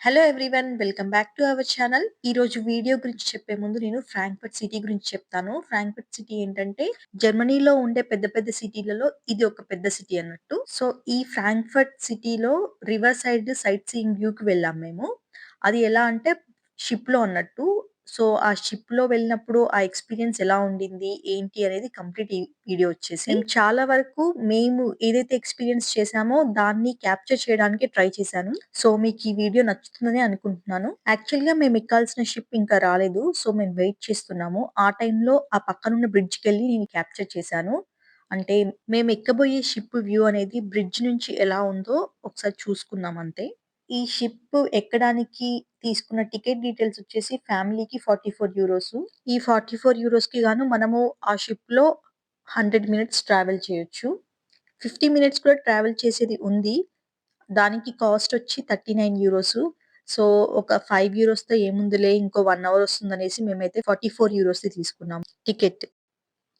Hello everyone welcome back to our channel ఈ రోజు video గురించి చెప్పే ముందు నేను ఫ్రాంక్ఫర్ట్ సిటీ గురించి చెప్తాను. ఫ్రాంక్ఫర్ట్ సిటీ ఏంటంటే జర్మనీలో ఉండే పెద్ద పెద్ద సిటీలలో ఇది ఒక పెద్ద సిటీ అన్నట్టు. సో ఈ ఫ్రాంక్ఫర్ట్ సిటీలో river side sightseeing view కి వెళ్ళాం మేము. అది ఎలా అంటే షిప్లో అన్నట్టు సో ఆ షిప్లో వెళ్ళినప్పుడు ఆ ఎక్స్పీరియన్స్ ఎలా ఉండింది? ఏంటి? అనేది కంప్లీట్ ఈ వీడియో వచ్చేసి. చాలా వరకు మేము ఏదైతే ఎక్స్పీరియన్స్ చేసామో దాన్ని క్యాప్చర్ చేయడానికి ట్రై చేశాను. సో మీకు ఈ వీడియో నచ్చుతుందని అనుకుంటున్నాను. యాక్చువల్గా మేము ఎక్కాల్సిన షిప్ ఇంకా రాలేదు. సో మేము వెయిట్ చేస్తున్నాము. ఆ టైంలో ఆ పక్కనున్న బ్రిడ్జ్కి వెళ్ళి నేను క్యాప్చర్ చేశాను. అంటే మేము ఎక్కబోయే షిప్ వ్యూ అనేది బ్రిడ్జ్ నుంచి ఎలా ఉందో ఒకసారి చూసుకున్నాం అంతే. ఈ షిప్ ఎక్కడానికి తీసుకున్న టికెట్ డీటెయిల్స్ వచ్చేసి ఫ్యామిలీకి ఫార్టీ ఫోర్ యూరోస్. ఈ ఫార్టీ ఫోర్ యూరోస్కి గాను మనము ఆ షిప్లో హండ్రెడ్ మినిట్స్ ట్రావెల్ చేయొచ్చు. ఫిఫ్టీ మినిట్స్ కూడా ట్రావెల్ చేసేది ఉంది. దానికి కాస్ట్ వచ్చి థర్టీ నైన్ యూరోస్. సో ఒక ఫైవ్ యూరోస్తో ఏముందిలే ఇంకో వన్ అవర్ వస్తుంది అనేసి మేమైతే ఫార్టీ ఫోర్ యూరోస్ తీసుకున్నాం టికెట్.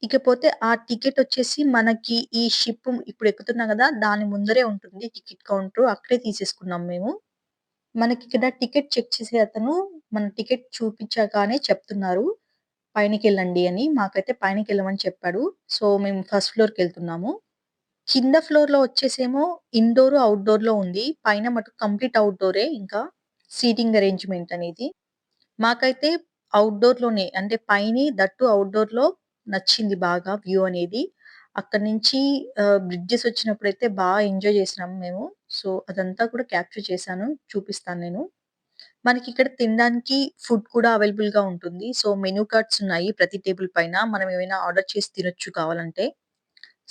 ఇకపోతే ఆ టికెట్ వచ్చేసి మనకి ఈ షిప్ ఇప్పుడు ఎక్కుతున్నాం కదా దాని ముందరే ఉంటుంది టికెట్ కౌంటర్. అక్కడే తీసేసుకున్నాం మేము. మనకి ఇక్కడ టికెట్ చెక్ చేసే అతను మన టికెట్ చూపించగానే చెప్తున్నారు పైనకి వెళ్ళండి అని. మాకైతే పైనకి వెళ్ళమని చెప్పాడు. సో మేము ఫస్ట్ ఫ్లోర్కి వెళ్తున్నాము. కింద ఫ్లోర్లో వచ్చేసేమో ఇండోర్ అవుట్డోర్లో ఉంది. పైన మటు కంప్లీట్ అవుట్డోరే ఇంకా సీటింగ్ అరేంజ్మెంట్ అనేది. మాకైతే అవుట్డోర్లోనే అంటే పైన దట్టు అవుట్డోర్లో నచ్చింది బాగా వ్యూ అనేది. అక్కడ నుంచి బ్రిడ్జెస్ వచ్చినప్పుడు అయితే బాగా ఎంజాయ్ చేసినాం మేము. సో అదంతా కూడా క్యాప్చర్ చేశాను చూపిస్తాను నేను. మనకి ఇక్కడ తినడానికి ఫుడ్ కూడా అవైలబుల్గా ఉంటుంది. సో మెనూ కార్డ్స్ ఉన్నాయి ప్రతి టేబుల్ పైన. మనం ఏమైనా ఆర్డర్ చేసి తినొచ్చు కావాలంటే.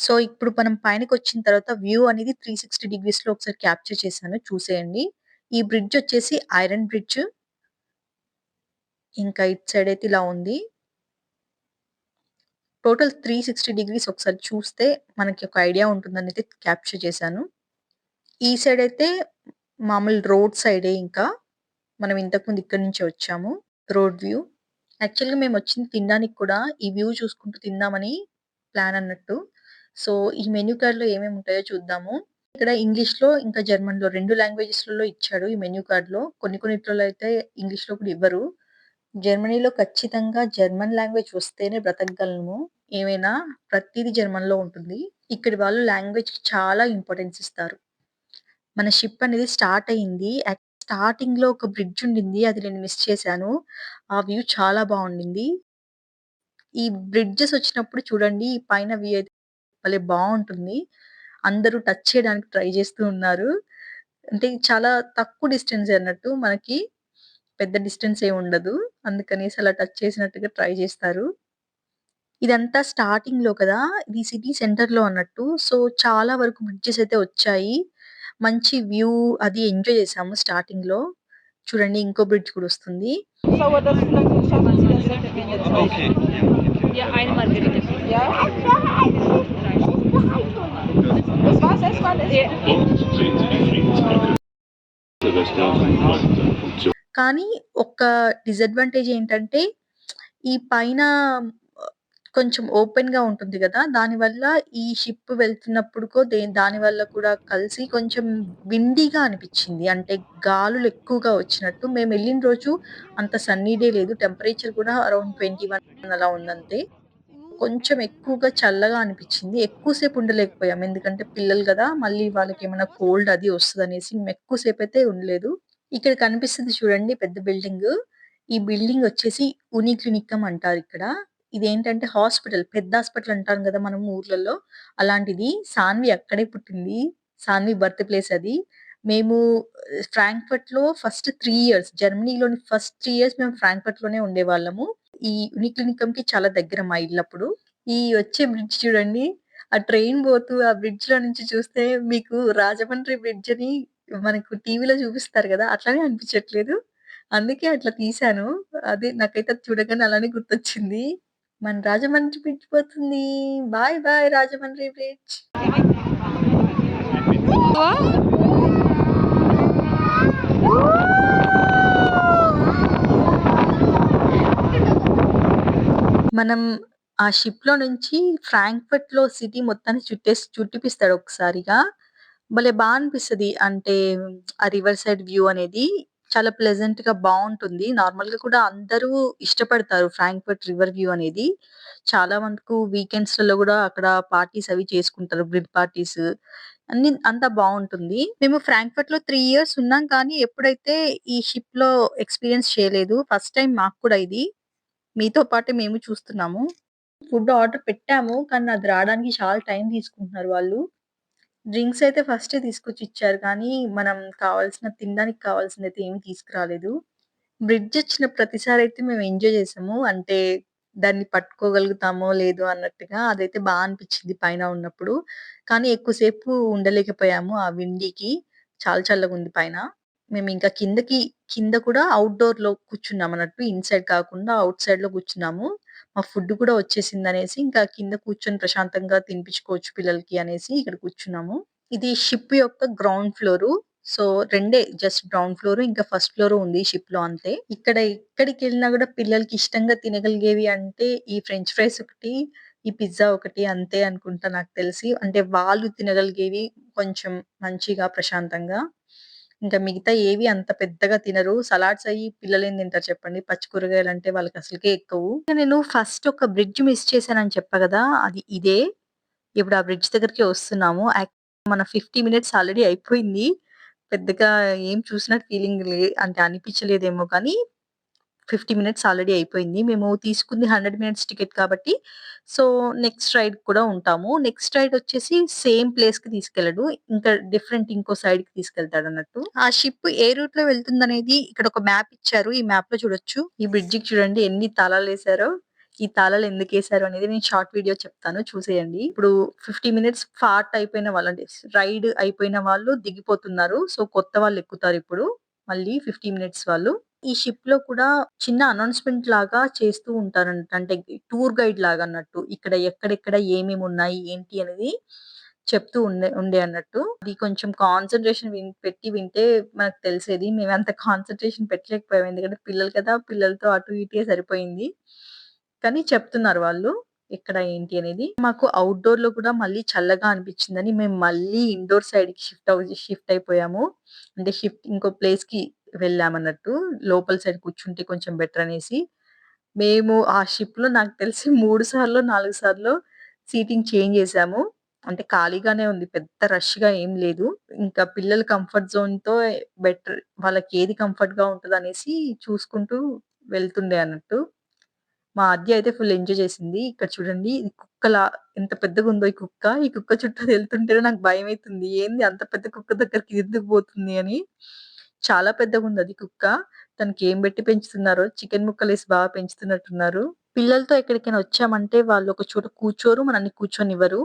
సో ఇప్పుడు మనం పైనకి వచ్చిన తర్వాత వ్యూ అనేది త్రీ సిక్స్టీ డిగ్రీస్లో ఒకసారి క్యాప్చర్ చేశాను. చూసేయండి. ఈ బ్రిడ్జ్ వచ్చేసి ఐరన్ బ్రిడ్జ్. ఇంకా ఇటు సైడ్ అయితే ఇలా ఉంది. టోటల్ త్రీ సిక్స్టీ డిగ్రీస్ ఒకసారి చూస్తే మనకి ఒక ఐడియా ఉంటుందని అయితే క్యాప్చర్ చేశాను. ఈ సైడ్ అయితే మామూలు రోడ్ సైడే ఇంకా మనం ఇంతకుముందు ఇక్కడి నుంచి వచ్చాము రోడ్ వ్యూ. యాక్చువల్గా మేము వచ్చింది తినడానికి కూడా ఈ వ్యూ చూసుకుంటూ తిందామని ప్లాన్ అన్నట్టు. సో ఈ మెన్యూ కార్డ్లో ఏమేమి ఉంటాయో చూద్దాము. ఇక్కడ ఇంగ్లీష్లో ఇంకా జర్మన్లో రెండు లాంగ్వేజెస్లలో ఇచ్చాడు ఈ మెన్యూ కార్డ్లో కొన్ని కొన్నిట్లో అయితే ఇంగ్లీష్లో కూడా ఇవ్వరు. జర్మనీలో ఖచ్చితంగా జర్మన్ లాంగ్వేజ్ వస్తేనే బ్రతకగలము. ఏమైనా ప్రతిదీ జర్మన్లో ఉంటుంది. ఇక్కడి వాళ్ళు లాంగ్వేజ్కి చాలా ఇంపార్టెన్స్ ఇస్తారు. మన షిప్ అనేది స్టార్ట్ అయింది స్టార్టింగ్లో ఒక బ్రిడ్జ్ ఉండింది. అది నేను మిస్ చేశాను. ఆ వ్యూ చాలా బాగుండింది. ఈ బ్రిడ్జెస్ వచ్చినప్పుడు చూడండి ఈ పైన వ్యూ అయితే భలే బాగుంటుంది. అందరూ టచ్ చేయడానికి ట్రై చేస్తూ ఉన్నారు. అంటే చాలా తక్కువ డిస్టెన్స్ అన్నట్టు మనకి పెద్ద డిస్టెన్స్ ఏమి ఉండదు. అందుకనేసి అలా టచ్ చేసినట్టుగా ట్రై చేస్తారు. ఇదంతా స్టార్టింగ్లో కదా! ఇది సిటీ సెంటర్లో అన్నట్టు. సో చాలా వరకు బ్రిడ్జెస్ అయితే వచ్చాయి. మంచి వ్యూ అది ఎంజాయ్ చేసాము స్టార్టింగ్లో చూడండి ఇంకో బ్రిడ్జ్ కూడా వస్తుంది. కానీ ఒక డిసడ్వాంటేజ్ ఏంటంటే ఈ పైన కొంచెం ఓపెన్గా ఉంటుంది కదా! దానివల్ల ఈ షిప్ వెళ్తున్నప్పుడుకో దే దాని వల్ల కూడా కలిసి కొంచెం విండీగా అనిపించింది. అంటే గాలులు ఎక్కువగా వచ్చినట్టు. మేము వెళ్ళిన రోజు అంత సన్నీ డే లేదు. టెంపరేచర్ కూడా అరౌండ్ ట్వంటీ వన్ అలా ఉందంతే. కొంచెం ఎక్కువగా చల్లగా అనిపించింది. ఎక్కువసేపు ఉండలేకపోయాం. ఎందుకంటే పిల్లలు కదా! మళ్ళీ వాళ్ళకి ఏమైనా కోల్డ్ అది వస్తుంది అనేసి మేము ఎక్కువసేపు అయితే ఉండలేదు. ఇక్కడ కనిపిస్తుంది చూడండి పెద్ద బిల్డింగ్. ఈ బిల్డింగ్ వచ్చేసి ఉని క్లినిక్ అంటారు ఇక్కడ. ఇదేంటంటే హాస్పిటల్ పెద్ద హాస్పిటల్ అంటాం కదా మనం ఊర్లలో. అలాంటిది సాన్వి అక్కడే పుట్టింది. సాన్వి బర్త్ ప్లేస్ అది. మేము ఫ్రాంక్ఫర్ట్లో ఫస్ట్ త్రీ ఇయర్స్ జర్మనీలోని ఫస్ట్ త్రీ ఇయర్స్ మేము ఫ్రాంక్ఫర్ట్లోనే ఉండేవాళ్ళము. ఈ యునిక్లినికం కి చాలా దగ్గర మా ఇల్లు అప్పుడు ఈ వచ్చే బ్రిడ్జ్ చూడండి. ఆ ట్రైన్ పోతూ ఆ బ్రిడ్జ్లో నుంచి చూస్తే మీకు రాజమండ్రి బ్రిడ్జ్ అని మనకు టీవీలో చూపిస్తారు కదా అట్లానే అనిపించట్లేదు. అందుకే అట్లా తీశాను. అదే నాకైతే అది చూడగానే అలానే గుర్తొచ్చింది. మన రాజమండ్రి బ్రిడ్జ్ పోతుంది. బాయ్ బాయ్ రాజమండ్రి బ్రిడ్జ్ మనం ఆ షిప్లో నుంచి ఫ్రాంక్ఫర్ట్లో సిటీ మొత్తాన్ని చుట్టేసి చుట్టిపిస్తాడు ఒకసారిగా. భలే బాగా అనిపిస్తది. అంటే ఆ రివర్ సైడ్ వ్యూ అనేది చాలా ప్లెజెంట్గా బాగుంటుంది బావుంటుంది. నార్మల్‌గా కూడా అందరూ ఇష్టపడతారు ఫ్రాంక్‌ఫర్ట్ రివర్ వ్యూ అనేది. చాలా వరకు వీకెండ్స్‌లలో గూడా అక్కడ పార్టీస్ అవి చేసుకుంటారు. గ్రిల్ పార్టీస్ అన్ని అంతా బావుంటుంది. మేము ఫ్రాంక్‌ఫర్ట్‌లో 3 ఇయర్స్ ఉన్నాం కానీ ఎప్పుడైతే ఈ షిప్‌లో ఎక్స్‌పీరియన్స్ చేయలేదు. ఫస్ట్ టైమ్ మాకు కూడా ఇది. మీతో పాటే మేము చూస్తున్నాము. ఫుడ్ ఆర్డర్ పెట్టాము. కానీ అది రావడానికి చాలా టైం తీసుకుంటున్నారు వాళ్ళు. డ్రింక్స్ అయితే ఫస్టే తీసుకొచ్చి ఇచ్చారు కానీ, మనం కావాల్సిన తినడానికి కావాల్సిందైతే ఏమి తీసుకురాలేదు. బ్రిడ్జ్ వచ్చిన ప్రతిసారి అయితే మేము ఎంజాయ్ చేసాము. అంటే దాన్ని పట్టుకోగలుగుతామో లేదో అన్నట్టుగా అదైతే బా అనిపించింది పైన ఉన్నప్పుడు. కానీ ఎక్కువ సేపు ఉండలేకపోయాము ఆ విండీకి. చాలా చల్లగుంది పైన. మేము ఇంకా కిందకి కింద కూడా ఔట్‌డోర్‌లో కూర్చున్నాం అన్నట్టు. ఇన్‌సైడ్ కాకుండా ఔట్ సైడ్‌లో కూర్చున్నాము. మా ఫుడ్ కూడా వచ్చేసింది అనేసి ఇంకా కింద కూర్చొని ప్రశాంతంగా తినిపించుకోవచ్చు పిల్లలకి అనేసి ఇక్కడ కూర్చున్నాము. ఇది షిప్ యొక్క గ్రౌండ్ ఫ్లోరు. సో, రెండే జస్ట్ గ్రౌండ్ ఫ్లోర్ ఇంకా ఫస్ట్ ఫ్లోర్ ఉంది షిప్లో అంతే. ఇక్కడ ఎక్కడికి వెళ్ళినా కూడా పిల్లలకి ఇష్టంగా తినగలిగేవి అంటే ఈ ఫ్రెంచ్ ఫ్రైస్ ఒకటి, ఈ పిజ్జా ఒకటి అంతే అనుకుంటా నాకు తెలిసి. అంటే వాళ్ళు తినగలిగేవి కొంచెం మంచిగా ప్రశాంతంగా. ఇంకా మిగతా ఏవి అంత పెద్దగా తినరు. సలాడ్స్ అయ్యి పిల్లలేం తింటారు చెప్పండి. పచ్చి కూరగాయలు అంటే వాళ్ళకి అసలుకే ఎక్కువ నేను ఫస్ట్ ఒక బ్రిడ్జ్ మిస్ చేశానని చెప్పా కదా అది ఇదే. ఇప్పుడు ఆ బ్రిడ్జ్ దగ్గరికి వస్తున్నాము. మన 50 మినిట్స్ ఆల్రెడీ అయిపోయింది. పెద్దగా ఏం చూసినట్టు ఫీలింగ్ లే అంటే అనిపించలేదేమో కానీ 50 మినిట్స్ ఆల్రెడీ అయిపోయింది. మేము తీసుకుంది 100 మినిట్స్ టికెట్ కాబట్టి సో, నెక్స్ట్ రైడ్ కూడా ఉంటాము. నెక్స్ట్ రైడ్ వచ్చేసి సేమ్ ప్లేస్కి తీసుకెళ్ళడు. ఇంకా డిఫరెంట్ ఇంకో సైడ్కి తీసుకెళ్తాడు అన్నట్టు ఆ షిప్ ఏ రూట్లో వెళ్తుందనేది ఇక్కడ ఒక మ్యాప్ ఇచ్చారు. ఈ మ్యాప్లో చూడొచ్చు. ఈ బ్రిడ్జికి చూడండి ఎన్ని తాళాలు వేసారో ఈ తాళాలు ఎందుకు వేసారు అనేది నేను షార్ట్ వీడియో చెప్తాను చూసేయండి. ఇప్పుడు 50 మినిట్స్ ఫాట్ అయిపోయిన వాళ్ళు అంటే రైడ్ అయిపోయిన వాళ్ళు దిగిపోతున్నారు. సో, కొత్త వాళ్ళు ఎక్కుతారు ఇప్పుడు మళ్ళీ 50 మినిట్స్ వాళ్ళు. ఈ షిప్లో కూడా చిన్న అనౌన్స్‌మెంట్ లాగా చేస్తూ ఉంటారంట. అంటే టూర్ గైడ్ లాగా అన్నట్టు. ఇక్కడ ఎక్కడెక్కడ ఏమేమి ఉన్నాయి, ఏంటి అనేది చెప్తూ ఉండే ఉండే అన్నట్టు. అది కొంచెం కాన్సంట్రేషన్ విన్ పెట్టి వింటే మనకు తెలిసేది. మేమంత కాన్సంట్రేషన్ పెట్టలేకపోయాం. ఎందుకంటే పిల్లలు కదా! పిల్లలతో అటు ఇటే సరిపోయింది. కానీ చెప్తున్నారు వాళ్ళు. ఎక్కడ ఏంటి అనేది. మాకు ఔట్‌డోర్‌లో కూడా మళ్ళీ చల్లగా అనిపించిందని మేము మళ్ళీ ఇండోర్ సైడ్‌కి షిఫ్ట్ అవ్ షిఫ్ట్ అయిపోయాము. అంటే షిఫ్ట్ ఇంకో ప్లేస్‌కి వెళ్ళామన్నట్టు. లోపల సైడ్ కూర్చుంటే కొంచెం బెటర్ అనేసి. మేము ఆ షిప్‌లో నాకు తెలిసి 3 సార్లో, 4 సార్లో సీటింగ్ చేంజ్ చేసాము. అంటే ఖాళీగానే ఉంది. పెద్ద రష్‌గా ఏం లేదు. ఇంకా పిల్లల కంఫర్ట్ జోన్‌తో బెటర్ వాళ్ళకి ఏది కంఫర్ట్‌గా ఉంటదనేసి చూసుకుంటూ వెళ్తుండే అన్నట్టు. మా ఆద్య అయితే ఫుల్ ఎంజాయ్ చేసింది. ఇక్కడ చూడండి ఇది కుక్కలా ఎంత పెద్దగుందో ఈ కుక్క. ఈ కుక్క చుట్టూ వెళ్తుంటేనే నాకు భయమైతుంది. ఏంది అంత పెద్ద కుక్క దగ్గరికి ఎందుకు పోతుంది అని. చాలా పెద్దగుందది కుక్క. దానికి ఏం పెట్టి పెంచుతున్నారో చికెన్ ముక్కలు వేసి బాగా పెంచుతున్నట్టున్నారు. పిల్లలతో ఎక్కడికైనా వచ్చామంటే వాళ్ళు ఒక చోట కూర్చోరు. మనల్ని కూర్చొనివ్వరు.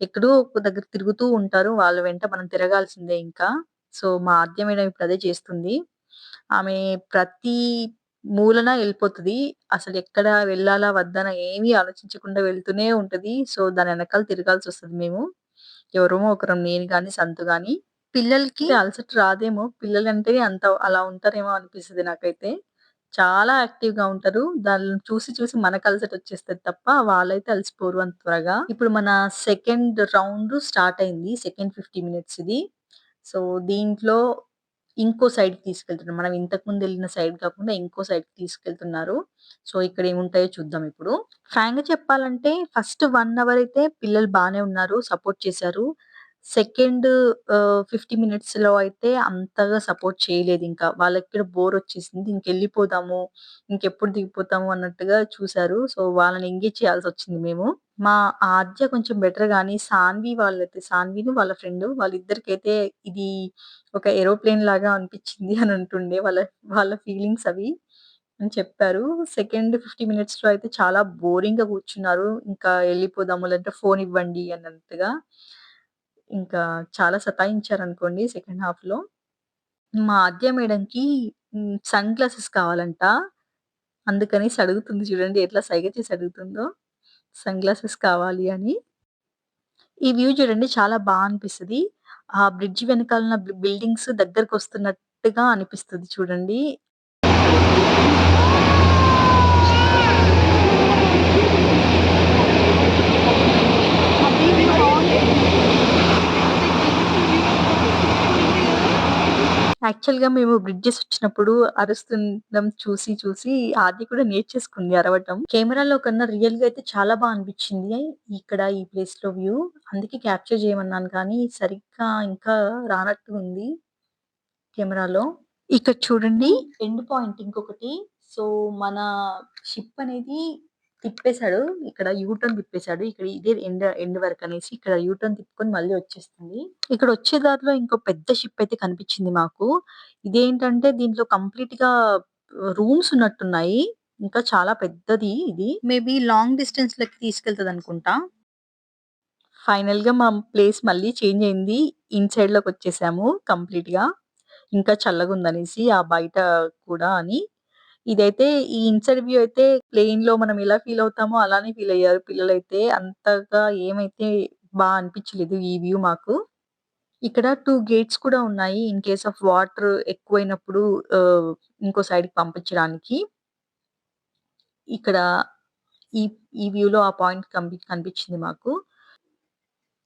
ఎక్కడో ఒక దగ్గర తిరుగుతూ ఉంటారు. వాళ్ళ వెంట మనం తిరగాల్సిందే ఇంకా. సో, మా ఆద్య మేడం ఇప్పుడు అదే చేస్తుంది. ఆమె ప్రతి మూలన వెళ్ళిపోతుంది అసలు ఎక్కడ వెళ్ళాలా? వద్దా? ఏమీ ఆలోచించకుండా వెళ్తూనే ఉంటది. సో, దాని వెనకాల తిరగాల్సి వస్తుంది మేము. ఎవరో ఒకరం నేను కానీ సంతు గాని. పిల్లలకి అలసట రాదేమో! పిల్లలంటే అంత అలా ఉంటారేమో అనిపిస్తది నాకైతే. చాలా యాక్టివ్‌గా ఉంటారు. దాళ్ళని చూసి చూసి మనకు అలసటొచ్చేస్తది తప్ప వాళ్ళైతే అలసిపోరు అంత త్వరగా. ఇప్పుడు మన సెకండ్ రౌండ్ స్టార్ట్ అయింది. సెకండ్ 50 మినిట్స్ ఇది. సో, దీంట్లో ఇంకో సైడ్‌కి తీసుకెళ్తున్నారు. మనం ఇంతకుముందు ఎళ్ళిన సైడ్ కాకుండా ఇంకో సైడ్‌కి తీసుకెళ్తున్నారు. సో, ఇక్కడ ఏముంటాయో చూద్దాం ఇప్పుడు. ఫ్రాంక్‌గా చెప్పాలంటే ఫస్ట్ 1 అవర్ అయితే పిల్లలు బానే ఉన్నారు. సపోర్ట్ చేశారు. సెకండ్ ఆహ్, 50 మినిట్స్‌లో అయితే అంతగా సపోర్ట్ చేయలేదింకా. వాళ్ళకి కూడా బోర్ వచ్చేసింది. ఇంకెళ్ళిపోదాము, ఇంకెప్పుడు దిగిపోతాము అన్నట్టుగా చూసారు. సో, వాళ్ళని ఎంగేజ్ చేయాల్సొచ్చింది మేము. మా ఆద్య కొంచెం బెటర్ గానీ సాన్వి వాళ్ళైతే సాన్విను వాళ్ళ ఫ్రెండ్ వాళ్ళిద్దరికైతే ఇది ఒక ఏరోప్లేన్ లాగా అనిపించింది అని అంటుండే. వాళ్ళ వాళ్ళ ఫీలింగ్స్ అవి అని చెప్పారు. సెకండ్ 50 మినిట్స్‌లో అయితే చాలా బోరింగ్‌గా కూర్చున్నారు. ఇంకా ఎళ్ళిపోదాము లేదంటే ఫోన్ ఇవ్వండి అన్నట్టుగా. ఇంకా చాలా సతాయించారనుకోండి సెకండ్ హాఫ్‌లో. మా ఆద్య మేడంకి హ్మ్, సన్ గ్లాసెస్ కావాలంట. అందుకనేసి అడుగుతుంది చూడండి ఎట్లా సైగ చేసి అడుగుతుందో. సన్ గ్లాసెస్ కావాలి అని. ఈ వ్యూ చూడండి చాలా బా అనిపిస్తది. ఆ బ్రిడ్జ్ వెనకాల బి బిల్డింగ్స్ దగ్గరకొస్తున్నట్టుగా అనిపిస్తది చూడండి. యాక్చువల్‌గా మేము బ్రిడ్జెస్ వచ్చినప్పుడు అరుస్తుండడం చూసి, చూసి ఆది కూడా నేర్చేసుకుంది అరవటం. కెమెరాలో కన్నా రియల్‌గా అయితే చాలా బా అనిపించింది. ఇక్కడ ఈ ప్లేస్‌లో వ్యూ. అందుకే క్యాప్చర్ చేయమన్నాను కానీ సరిగ్గా ఇంకా రానట్టు ఉంది కెమెరాలో. ఇక్కడ చూడండి ఎండ్ పాయింట్ ఇంకొకటి. సో, మన షిప్ అనేది తిప్పేసాడు. ఇక్కడ యూ టర్న్ తిప్పేసాడు. ఇక్కడ ఇదే ఎండ్ ఎండ్ వరకనేసి ఇక్కడ యూ టర్న్ తిప్పుకొని మళ్ళీ వచ్చేస్తుంది. ఇక్కడ వచ్చే దారిలో ఇంకో పెద్ద షిప్ అయితే కనిపించింది మాకు. ఇదేంటంటే దీంట్లో కంప్లీట్‌గా రూమ్స్ ఉన్నట్టున్నాయి. ఇంకా చాలా పెద్దది ఇది. మేబీ లాంగ్ డిస్టెన్స్‌లకి తీసుకెళ్తదనుకుంటా. ఫైనల్‌గా మా ప్లేస్ మళ్ళీ చేంజ్ అయింది. ఇన్‌సైడ్‌లోకొచ్చేసాము కంప్లీట్‌గా. ఇంకా చల్లగుందనేసి ఆ బయట కూడా అని. ఇదైతే ఈ ఇంటర్వ్యూ అయితే అయితే ప్లేన్‌లో మనం ఎలా ఫీల్ అవుతామో అలానే ఫీల్ అయ్యారు పిల్లలైతే. అంతగా ఏమైతే బా అనిపించలేదు ఈ వ్యూ మాకు. ఇక్కడ 2 గేట్స్ కూడా ఉన్నాయి. ఇన్ కేస్ ఆఫ్ వాటర్ ఎక్కువైనప్పుడు ఆహ్, ఇంకో సైడ్‌కి పంపించడానికి. ఇక్కడ ఈ ఈ వ్యూలో ఆ పాయింట్ కంపి కనిపించింది మాకు.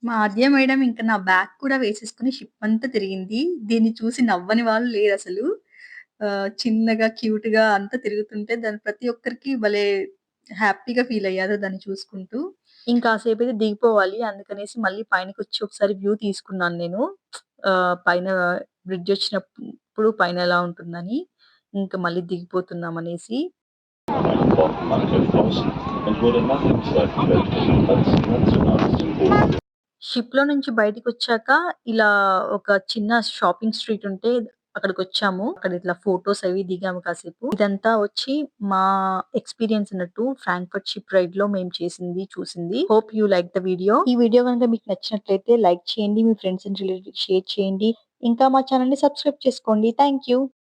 మా ఆద్య మేడం ఇంకా నా బ్యాగ్ కూడా వేసేసుకొని షిప్ అంతా తిరిగింది. దీన్ని చూసి నవ్వని వాళ్ళు లేరసలు. ఆహ్, చిన్నగా క్యూట్‌గా అంతా తిరుగుతుంటే దాని ప్రతి ఒక్కరికి భలే హ్యాపీగా ఫీల్ అయ్యారు దాన్ని చూసుకుంటూ. ఇంకాసేపయితే దిగిపోవాలి. అందుకనేసి మళ్ళీ పైనకొచ్చి ఒకసారి వ్యూ తీసుకున్నాను నేను. ఆహ్, పైన బ్రిడ్జ్ వచ్చినప్పుడు పైన ఎలా ఉంటుందని. ఇంకా మళ్ళీ దిగిపోతున్నామనేసి. అనేసి షిప్లో నుంచి బయటకు వచ్చాక షిప్‌లో నుంచి బయటికొచ్చాక ఇలా ఒక చిన్న షాపింగ్ స్ట్రీట్ ఉంటే అక్కడికి వచ్చాము అక్కడ ఇట్లా ఫొటోస్ అవి దిగాము కాసేపు. ఇదంతా వచ్చి మా ఎక్స్‌పీరియన్స్ అన్నట్టు ఫ్రాంక్‌ఫర్ట్ షిప్ రైడ్లో మేము చేసింది, చూసింది. Hope you like the video. ఈ వీడియో కనుక మీకు నచ్చినట్లయితే లైక్ చేయండి. మీ ఫ్రెండ్స్ అండ్ రిలేటివ్ షేర్ చేయండి. ఇంకా మా ఛానెల్‌ని సబ్స్క్రైబ్ చేసుకోండి. Thank you.